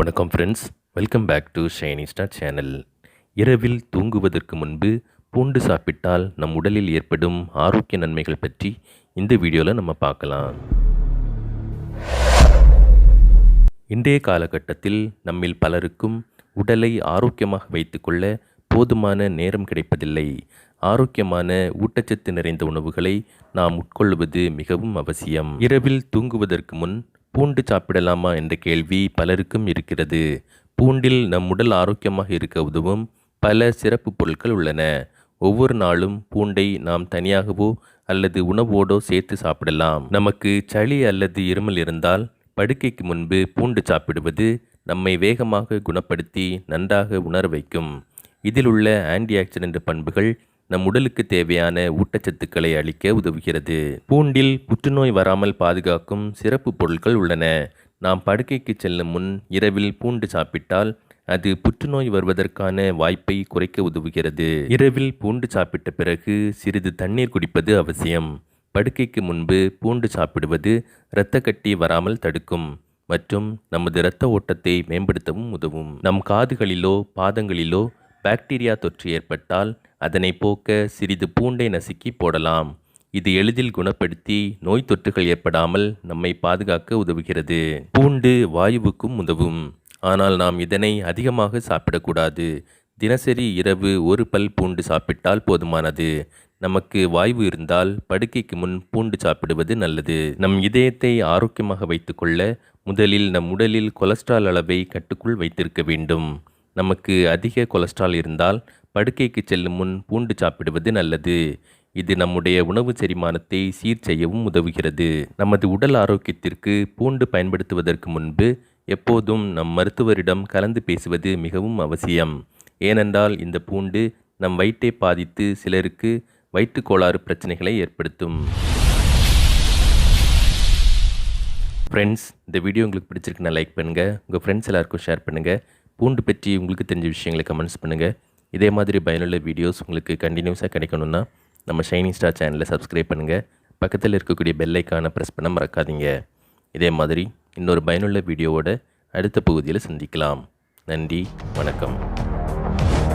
வணக்கம் friends welcome back to Shiny Star channel இரவில் தூங்குவதற்கு முன்பு பூண்டு சாப்பிட்டால் நம் உடலில் ஏற்படும் ஆரோக்கிய நன்மைகள் பற்றி இந்த வீடியோவில் நம்ம பார்க்கலாம். இன்றைய காலகட்டத்தில் நம்மில் பலருக்கும் உடலை ஆரோக்கியமாக வைத்துக்கொள்ள போதுமான நேரம் கிடைப்பதில்லை. ஆரோக்கியமான ஊட்டச்சத்து நிறைந்த உணவுகளை நாம் உட்கொள்வது மிகவும் அவசியம். இரவில் தூங்குவதற்கு முன் பூண்டு சாப்பிடலாமா என்ற கேள்வி பலருக்கும் இருக்கிறது. பூண்டில் நம் உடல் ஆரோக்கியமாக இருக்க உதவும் பல சிறப்பு பொருட்கள் உள்ளன. ஒவ்வொரு நாளும் பூண்டை நாம் தனியாகவோ அல்லது உணவோடோ சேர்த்து சாப்பிடலாம். நமக்கு சளி அல்லது இருமல் இருந்தால் படுக்கைக்கு முன்பு பூண்டு சாப்பிடுவது நம்மை வேகமாக குணப்படுத்தி நன்றாக உணர வைக்கும். இதில் உள்ள ஆன்டி ஆக்சிடென்ட் பண்புகள் நம் உடலுக்கு தேவையான ஊட்டச்சத்துக்களை அளிக்க உதவுகிறது. பூண்டில் புற்றுநோய் வராமல் பாதுகாக்கும் சிறப்பு பொருட்கள் உள்ளன. நாம் படுக்கைக்கு செல்லும் முன் இரவில் பூண்டு சாப்பிட்டால் அது புற்றுநோய் வருவதற்கான வாய்ப்பை குறைக்க உதவுகிறது. இரவில் பூண்டு சாப்பிட்ட பிறகு சிறிது தண்ணீர் குடிப்பது அவசியம். படுக்கைக்கு முன்பு பூண்டு சாப்பிடுவது இரத்த கட்டி வராமல் தடுக்கும் மற்றும் நமது இரத்த ஓட்டத்தை மேம்படுத்தவும் உதவும். நம் காதுகளிலோ பாதங்களிலோ பாக்டீரியா தொற்று ஏற்பட்டால் அதனை போக்க சிறிது பூண்டை நசுக்கி போடலாம். இது எளிதில் குணப்படுத்தி நோய் தொற்றுகள் ஏற்படாமல் நம்மை பாதுகாக்க உதவுகிறது. பூண்டு வாயுவுக்கும் உதவும். ஆனால் நாம் இதனை அதிகமாக சாப்பிடக்கூடாது. தினசரி இரவு ஒரு பல் பூண்டு சாப்பிட்டால் போதுமானது. நமக்கு வாய்வு இருந்தால் படுக்கைக்கு முன் பூண்டு சாப்பிடுவது நல்லது. நம் இதயத்தை ஆரோக்கியமாக வைத்துக்கொள்ள முதலில் நம் உடலில் கொலஸ்ட்ரால் அளவை கட்டுக்குள் வைத்திருக்க வேண்டும். நமக்கு அதிக கொலஸ்ட்ரால் இருந்தால் படுக்கைக்கு செல்லும் முன் பூண்டு சாப்பிடுவது நல்லது. இது நம்முடைய உணவு செரிமானத்தை சீர் செய்யவும் உதவுகிறது. நமது உடல் ஆரோக்கியத்திற்கு பூண்டு பயன்படுத்துவதற்கு முன்பு எப்போதும் நம் மருத்துவரிடம் கலந்து பேசுவது மிகவும் அவசியம். ஏனென்றால் இந்த பூண்டு நம் வயிற்றை பாதித்து சிலருக்கு வயிற்றுக் கோளாறு பிரச்சனைகளை ஏற்படுத்தும். ஃப்ரெண்ட்ஸ் இந்த வீடியோ உங்களுக்கு பிடிச்சிருக்குன்னா லைக் பண்ணுங்கள் உங்கள் ஃப்ரெண்ட்ஸ் எல்லாருக்கும் ஷேர் பண்ணுங்கள் பூண்டு பற்றி உங்களுக்கு தெரிஞ்ச விஷயங்களை கமெண்ட்ஸ் பண்ணுங்கள் இதே மாதிரி பயனுள்ள வீடியோஸ் உங்களுக்கு கண்டினியூஸாக கிடைக்கணும்னா நம்ம ஷைனிங் ஸ்டார் சேனலை சப்ஸ்கிரைப் பண்ணுங்கள் பக்கத்தில் இருக்கக்கூடிய பெல்லைக்கான ப்ரெஸ் பண்ண மறக்காதீங்க. இதே மாதிரி இன்னொரு பயனுள்ள வீடியோவோட அடுத்த பகுதியில் சந்திக்கலாம். நன்றி வணக்கம்.